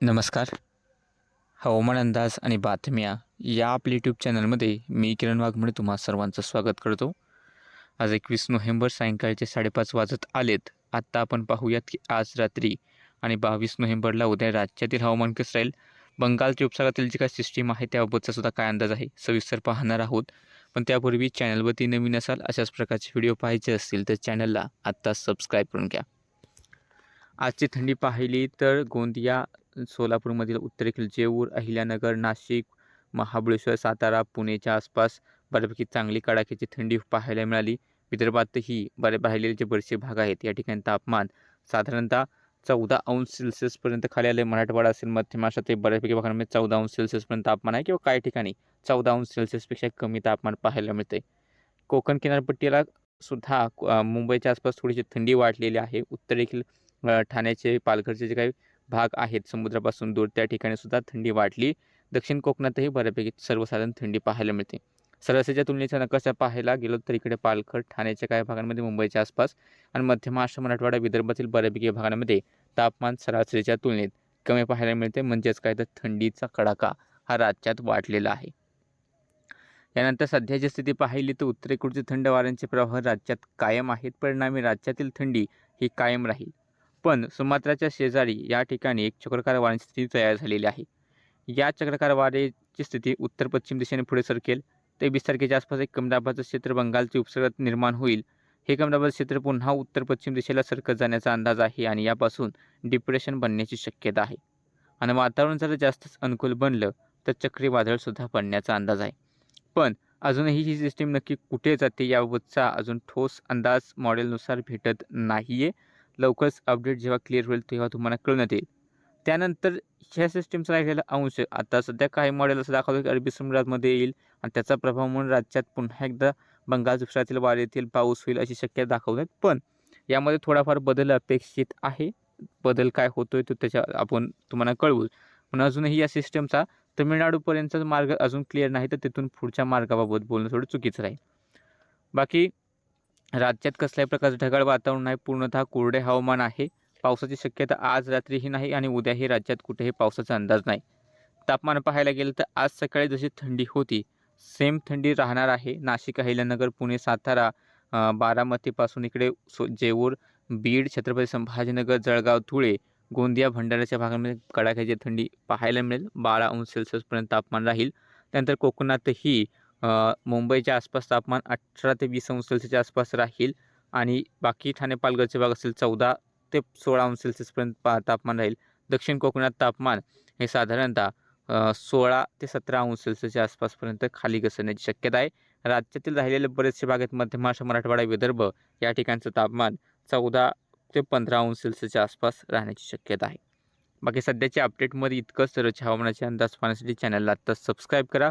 नमस्कार. हवामान अंदाज आणि बातम्या या आपल्या यूट्यूब चॅनलमध्ये मी किरण वाघमोडे तुम्हा सर्वांचं स्वागत करतो. आज एकवीस नोव्हेंबर सायंकाळचे साडेपाच वाजत आलेत. आत्ता आपण पाहूयात की आज रात्री आणि बावीस नोव्हेंबरला उद्या राज्यातील हवामान कसं राहील? बंगालच्या उपसागरातील जी काय सिस्टीम आहे त्याबाबतचा सुद्धा काय अंदाज आहे? सविस्तर पाहणार आहोत. पण त्यापूर्वी चॅनलवरती नवीन असाल अशाच प्रकारचे व्हिडिओ पाहायचे असतील तर चॅनलला आत्ता सबस्क्राईब करून घ्या. आजची थंडी पाहिली तर गोंदिया सोलापूरमधील उत्तरेकडील जेऊर अहिल्यानगर नाशिक महाबळेश्वर सातारा पुणेच्या आसपास बऱ्यापैकी चांगली कडाक्याची थंडी पाहायला मिळाली. विदर्भातही बरे राहिलेले जे बरेचसे भाग आहेत या ठिकाणी तापमान साधारणतः चौदा अंश सेल्सिअसपर्यंत खाली आले मराठवाडा असेल मध्य महाराष्ट्रात बऱ्यापैकी भागांमध्ये चौदा अंश सेल्सिअसपर्यंत तापमान आहे किंवा काही ठिकाणी चौदा अंश सेल्सिअसपेक्षा कमी तापमान पाहायला मिळते कोकण किनारपट्टीला सुद्धा मुंबईच्या आसपास थोडीशी थंडी वाढलेली आहे. उत्तरेखील ठाण्याचे पालघरचे जे काही भाग आहेत. समुद्रापासून दूर त्या ठिकाणी सुद्धा थंडी वाढली. दक्षिण कोकणातही बऱ्यापैकी सर्वसाधारण थंडी पाहायला मिळते. सरासरीच्या तुलनेचा नकाशा पाहायला गेलो तर इकडे पालघर ठाण्याच्या काही भागांमध्ये मुंबईच्या आसपास आणि मध्य महाराष्ट्र मराठवाडा विदर्भातील बऱ्यापैकी भागांमध्ये तापमान सरासरीच्या तुलनेत कमी पाहायला मिळते. म्हणजेच काय? तर थंडीचा कडाका हा राज्यात वाढलेला आहे. यानंतर सध्याची स्थिती पाहिली तर उत्तरेकडचे थंड वाऱ्यांचे प्रवाह राज्यात कायम आहेत. परिणामी राज्यातील थंडी ही कायम राहील. पण सुमात्राच्या शेजारी या ठिकाणी एक चक्रकार वाऱ्याची स्थिती तयार झालेली आहे. या चक्रकार वाऱ्याची स्थिती उत्तर पश्चिम दिशेने पुढे सरकेल. ते वीस तारखेच्या आसपास एक कमदाबाचं क्षेत्र बंगालचे उपसर्गात निर्माण होईल. हे कमदाबाचं क्षेत्र पुन्हा उत्तर पश्चिम दिशेला सरकत जाण्याचा अंदाज आहे आणि यापासून डिप्रेशन बनण्याची शक्यता आहे. आणि वातावरण जर जास्तच अनुकूल बनलं तर चक्रीवादळसुद्धा पडण्याचा अंदाज आहे. पण अजूनही ही सिस्टीम नक्की कुठे जाते याबाबतचा अजून ठोस अंदाज मॉडेलनुसार भेटत नाही आहे लवकरच अपडेट जेव्हा क्लिअर होईल तेव्हा तुम्हाला कळण्यात येईल त्यानंतर ह्या सिस्टीमचा राहिलेला अंश. आता सध्या काही मॉडेल असं दाखवतो की अरबी समुद्रामध्ये येईल आणि त्याचा प्रभाव म्हणून राज्यात पुन्हा एकदा बंगाल दुसऱ्यातील वाऱ्यातील पाऊस होईल अशी शक्यता दाखवतात पण यामध्ये थोडाफार बदल अपेक्षित आहे. बदल काय होतोय तो त्याच्या आपण तुम्हाला कळवू. पण अजूनही या सिस्टमचा तमिळनाडूपर्यंतचा मार्ग अजून क्लिअर नाही तर तिथून पुढच्या मार्गाबाबत बोलणं थोडं चुकीचं राहील. बाकी राज्यात कसल्याही प्रकारचं ढगाळ वातावरण आहे पूर्णतः कोरडे हवामान आहे. पावसाची शक्यता आज रात्रीही नाही आणि उद्याही राज्यात कुठेही पावसाचा अंदाज नाही. तापमान पाहायला गेलं तर आज सकाळी जशी थंडी होती सेम थंडी राहणार आहे. नाशिक अहिल्यानगर पुणे सातारा बारामतीपासून इकडे सो जेऊर बीड छत्रपती संभाजीनगर जळगाव धुळे गोंदिया भंडाऱ्याच्या भागामध्ये कडाक्याची थंडी पाहायला मिळेल. बारा अंश सेल्सिअसपर्यंत तापमान राहील. त्यानंतर कोकणातही मुंबईच्या आसपास तापमान अठरा ते वीस अंश सेल्सिअसच्या आसपास राहील आणि बाकी ठाणे पालघरचे भाग असेल चौदा ते सोळा अंश सेल्सिअसपर्यंत पा तापमान राहील. दक्षिण कोकणात तापमान हे साधारणतः सोळा ते सतरा अंश सेल्सिअसच्या आसपासपर्यंत खाली घसरण्याची शक्यता आहे. राज्यातील राहिलेले बरेचसे भाग आहेत मध्य महाराष्ट्र मराठवाडा विदर्भ या ठिकाणचं तापमान चौदा ते पंधरा अंश सेल्सिअसच्या आसपास राहण्याची शक्यता आहे. बाकी सध्याच्या अपडेटमध्ये इतकंच. सरच हवामानाचे अंदाज पाहण्यासाठी चॅनलला आत्ताच सबस्क्राईब करा.